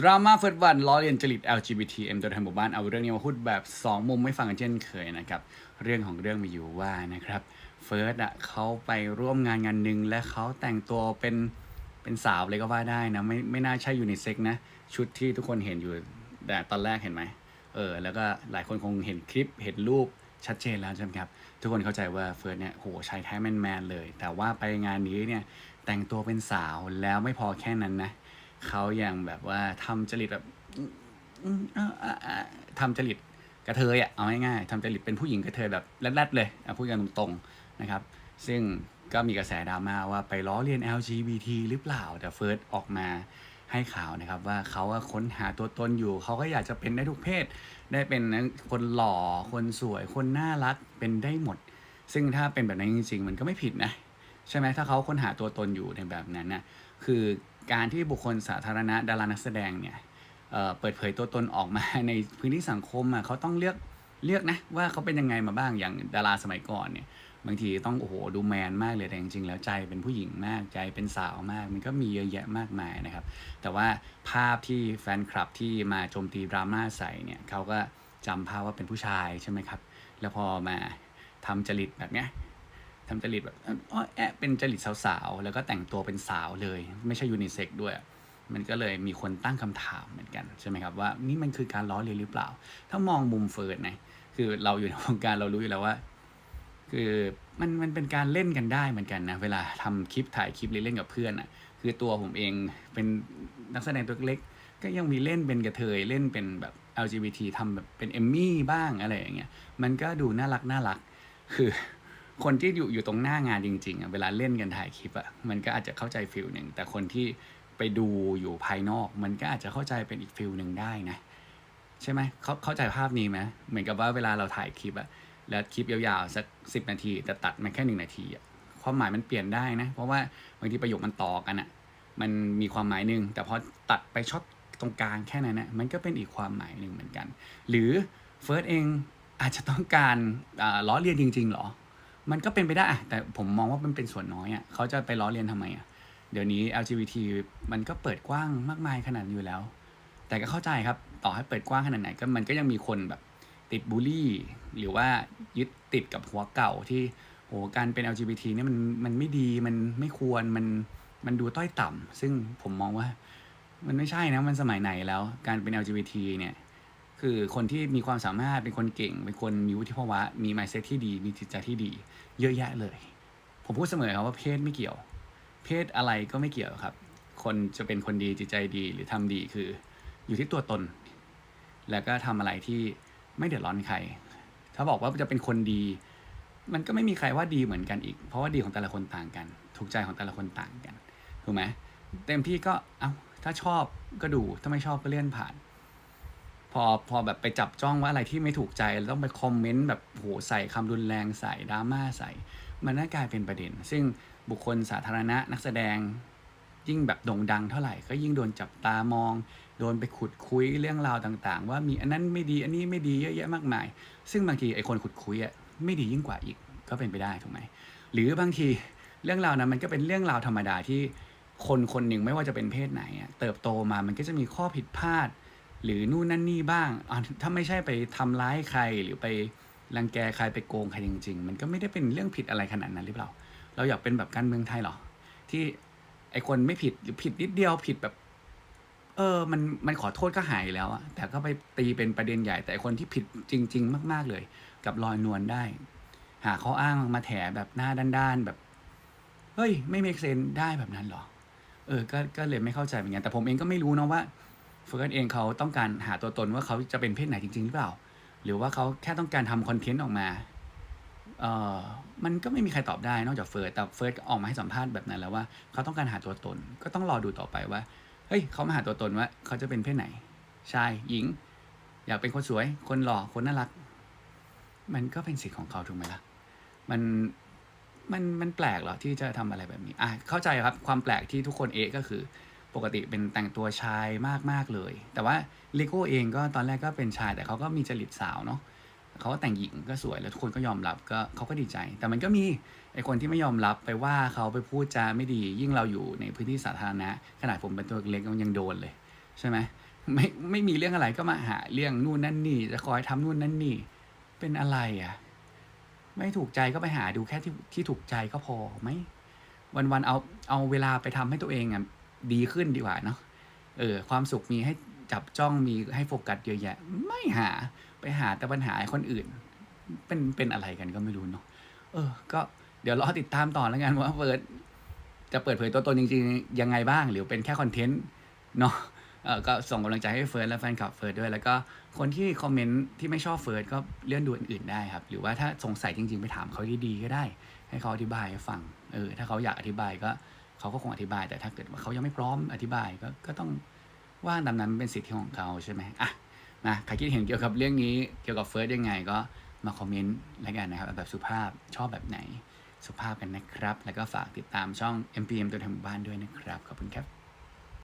ดราม่าเฟิร์สวันล้อเลียนจริต LGBT M ตัวแทนหมู่บ้านเอาเรื่องนี้มาพูดแบบ 2 มุมไม่ฟังกันเช่นเคยนะครับ เรื่องของเรื่องมีอยู่ว่านะครับเฟิร์สอะเขาไปร่วมงานงานหนึ่งและเขาแต่งตัวเป็นเป็นสาวเลยก็ว่าได้นะไม่ไม่น่าใช่ยูนิเซ็กนะ ชุดที่ทุกคนเห็นอยู่แต่ตอนแรกเห็นไหมเออแล้วก็หลายคนคงเห็นคลิปเห็นรูปชัดเจนแล้วใช่ไหมครับ ทุกคนเข้าใจว่าเฟิร์สเนี่ยโหชายแท้แมนๆเลย แต่ว่าไปงานนี้เนี่ยแต่งตัวเป็นสาวแล้วไม่พอแค่นั้นนะ เขายังแบบว่าทำจริตแบบอืมอืมอ่าอ่าอ่าทำจริตกระเทยอะเอาง่ายๆทำจริตเป็นผู้หญิงกระเทยแบบแรดๆเลยเอาพูดกันตรงๆนะครับ ซึ่งก็มีกระแสดราม่าว่าไปล้อเลียน LGBT หรือเปล่า แต่เฟิร์สออกมาให้ข่าวนะครับ ว่าเขาอะค้นหาตัวตนอยู่เขาก็อยากจะเป็นได้ทุกเพศ ได้เป็นคนหล่อคนสวย คนน่ารักเป็นได้หมด ซึ่งถ้าเป็นแบบนั้นจริง ๆ มันก็ไม่ผิดนะ ใช่ไหมถ้าเขาค้นหาตัวตนอยู่ในแบบนั้นนะคือ การที่บุคคลสาธารณะดารานักแสดงเนี่ยเเปิดเผยตัวตนออกมาในพื้นที่สังคมอะเขาต้องเลือกเลือกนะว่าเขาเป็นยังไงมาบ้างอย่างดาราสมัยก่อนเนี่ยบางทีต้องโอ้โหดูแมนมากเลยแต่จริงๆแล้วใจเป็นผู้หญิงมากใจเป็นสาวมาก มันก็มีเยอะแยะมากมายนะครับ แต่ว่าภาพที่แฟนคลับที่มาโจมตีดราม่าใส่เนี่ยเขาก็จำภาพว่าเป็นผู้ชายใช่ไหมครับ แล้วพอมาทำจริตแบบเนี้ย ทำจริตแบบอ้อแอะเป็นจริตสาวๆ แล้วก็แต่งตัวเป็นสาวเลย ไม่ใช่ยูนิเซ็กด้วย มันก็เลยมีคนตั้งคำถามเหมือนกันใช่ไหมครับว่านี่มันคือการล้อเลียนหรือเปล่า ถ้ามองมุมเฟิร์สนะคือเราอยู่ในวงการเรารู้อยู่แล้วว่า คือมันมันเป็นการเล่นกันได้เหมือนกันนะเวลาทำคลิปถ่ายคลิปเล่นกับเพื่อนอะคือตัวผมเองเป็นนักแสดงตัวเล็กก็ยังมีเล่นเป็นกระเทยเล่นเป็นแบบ LGBT ทำแบบเป็นเอมมี่บ้างอะไรอย่างเงี้ยมันก็ดูน่ารักน่ารักคือ คนที่อยู่อยู่ตรงหน้างานจริงๆอะเวลาเล่นกันถ่ายคลิปอะมันก็อาจจะเข้าใจฟิลหนึ่งแต่คนที่ไปดูอยู่ภายนอก มันก็อาจจะเข้าใจเป็นอีกฟิลหนึ่งได้นะใช่ไหมเขาเข้าใจภาพนี้ไหมเหมือนกับว่าเวลาเราถ่ายคลิปอะแล้วคลิปยาวๆสักสิบนาที แต่ตัดมาแค่หนึ่งนาทีอะความหมายมันเปลี่ยนได้นะ เพราะว่าบางทีประโยคมันต่อกันอะมันมีความหมายหนึ่งแต่พอตัดไปช็อตตรงกลางแค่นั้นนะมันก็เป็นอีกความหมายหนึ่งเหมือนกัน หรือเฟิร์สเองอาจจะต้องการอ่าล้อเลียนจริงๆหรอ มันก็เป็นไปได้อะแต่ผมมองว่ามันเป็นส่วนน้อยอะเขาจะไปล้อเลียนทำไมอะเดี๋ยวนี้ LGBT มันก็เปิดกว้างมากมายขนาดอยู่แล้ว แต่ก็เข้าใจครับต่อให้เปิดกว้างขนาดไหนก็มันก็ยังมีคนแบบติดบูลลี่ หรือว่ายึดติดกับหัวเก่าที่โหการเป็น LGBT เนี่ยมันมันไม่ดีมันไม่ควรมันมันดูต้อยต่ำซึ่งผมมองว่า มันไม่ใช่นะมันสมัยไหนแล้ว การเป็น LGBT เนี่ย คือคนที่มีความสามารถเป็นคนเก่ง เป็นคนมีวุฒิภาวะ มี mindset ที่ดี มีจิตใจที่ดี เยอะแยะเลย ผมพูดเสมอครับว่าเพศไม่เกี่ยว เพศอะไรก็ไม่เกี่ยวครับ คนจะเป็นคนดีจิตใจดีหรือทำดีคือ อยู่ที่ตัวตน แล้วก็ทำอะไรที่ไม่เดือดร้อนใคร ถ้าบอกว่าจะเป็นคนดี มันก็ไม่มีใครว่าดีเหมือนกันอีก เพราะว่าดีของแต่ละคนต่างกัน ถูกใจของแต่ละคนต่างกัน ถูกไหมเต็มที่ก็เอา้าถ้าชอบก็ดู ถ้าไม่ชอบก็เลื่อนผ่าน พอพอแบบไปจับจ้องว่าอะไรที่ไม่ถูกใจแล้วต้องไปคอมเมนต์แบบโหใส่คำรุนแรงใส่ดราม่าใส่ มันน่ากลายเป็นประเด็น ซึ่งบุคคลสาธารณะนักแสดงยิ่งแบบโด่งดังเท่าไหร่ก็ยิ่งโดนจับตามอง โดนไปขุดคุยเรื่องราวต่างๆ ว่ามีอันนั้นไม่ดีอันนี้ไม่ดีเยอะแยะมากมาย ซึ่งบางทีไอ้คนขุดคุยอะไม่ดียิ่งกว่าอีกก็เป็นไปได้ถูกไหมหรือบางทีเรื่องราวนั้นมันก็เป็นเรื่องราวธรรมดาที่คนคนหนึ่งไม่ว่าจะเป็นเพศไหนเติบโตมามันก็จะมีข้อผิดพลาด หรือนู่นนั่นนี่บ้างอะถ้าไม่ใช่ไปทำร้ายใครหรือไปรังแกใครไปโกงใครจริง ๆ มันก็ไม่ได้เป็นเรื่องผิดอะไรขนาดนั้นหรือเปล่า เราอยากเป็นแบบการเมืองไทยเหรอ ที่ไอคนไม่ผิดหรือผิดนิดเดียวผิดแบบ เออ มันมันขอโทษก็หายแล้วอะแต่ก็ไปตีเป็นประเด็นใหญ่ แต่ไอ้คนที่ผิดจริง ๆ มาก ๆเลย กับลอยนวลได้ หาข้ออ้างมาแถแบบหน้าด้านๆแบบเฮ้ย ไม่เมกเซนได้แบบนั้นเหรอ เออ ก็ก็เลยไม่เข้าใจเหมือนกันแต่ผมเองก็ไม่รู้นะว่า เฟิร์สเองเขาต้องการหาตัวตนว่าเขาจะเป็นเพศไหนจริง ๆ หรือเปล่า หรือว่าเขาแค่ต้องการทำคอนเทนต์ออกมาเอ่อมันก็ไม่มีใครตอบได้นอกจากเฟิร์สแต่เฟิร์สก็ออกมาให้สัมภาษณ์แบบนั้นแล้วว่าเขาต้องการหาตัวตน ก็ต้องรอดูต่อไปว่า เฮ้ยเขามาหาตัวตนว่าเขาจะเป็นเพศไหน ชาย หญิง อยากเป็นคนสวย คนหล่อ คนน่ารัก มันก็เป็นสิทธิ์ของเขาถูกไหมล่ะ มัน มัน มันแปลกเหรอที่จะทำอะไรแบบนี้ อะ เข้าใจครับ ความแปลกที่ทุกคนเอะก็คือ ปกติเป็นแต่งตัวชายมากๆเลย แต่ว่าลิโก้เองก็ตอนแรกก็เป็นชายแต่เขาก็มีจริตสาวเนาะเขาก็แต่งหญิงก็สวยแล้วทุกคนก็ยอมรับก็เขาก็ดีใจ แต่มันก็มีไอคนที่ไม่ยอมรับไปว่าเขาไปพูดจาไม่ดี ยิ่งเราอยู่ในพื้นที่สาธารณะขนาดผมเป็นตัวเล็กมันยังโดนเลยใช่ไหมไม่ไม่มีเรื่องอะไรก็มาหาเรื่องนู่นนั่นนี่จะคอยทำนู่นนั่นนี่เป็นอะไรอะไม่ถูกใจก็ไปหาดูแค่ที่ที่ถูกใจก็พอไหมวันวันๆเอาเอาเวลาไปทำให้ตัวเองอะ ดีขึ้นดีกว่าเนาะเออความสุขมีให้จับจ้องมีให้โฟกัสเยอะแยะ ไม่หาไปหาแต่ปัญหาคนอื่น เป็นเป็นอะไรกันก็ไม่รู้เนาะเออ ก็เดี๋ยวรอติดตามต่อแล้วกันว่าเฟิร์สจะเปิดเผยตัวตนจริงๆ ยังไงบ้าง หรือเป็นแค่คอนเทนต์เนาะเออก็ส่งกำลังใจให้เฟิร์สและแฟนคลับเฟิร์สด้วย แล้วก็คนที่คอมเมนต์ที่ไม่ชอบเฟิร์สก็เลื่อนดูอื่นๆได้ครับ หรือว่าถ้าสงสัยจริงๆ ไปถามเขาดีๆก็ได้ ให้เขาอธิบายให้ฟังเออถ้าเขาอยากอธิบายก็ เขาก็คงอธิบาย แต่ถ้าเกิดว่าเขายังไม่พร้อมอธิบายก็ก็ต้องว่างตามนั้นเป็นสิทธิของเขาใช่ไหมอะนะใครคิดเห็นเกี่ยวกับเรื่องนี้เกี่ยวกับเฟิร์สยังไงก็มาคอมเมนต์แล้วกันนะครับแบบสุภาพชอบแบบไหนสุภาพกันนะครับ แล้วก็ฝากติดตามช่อง MPM ตัวแทนหมู่บ้านด้วยนะครับ ขอบคุณครับ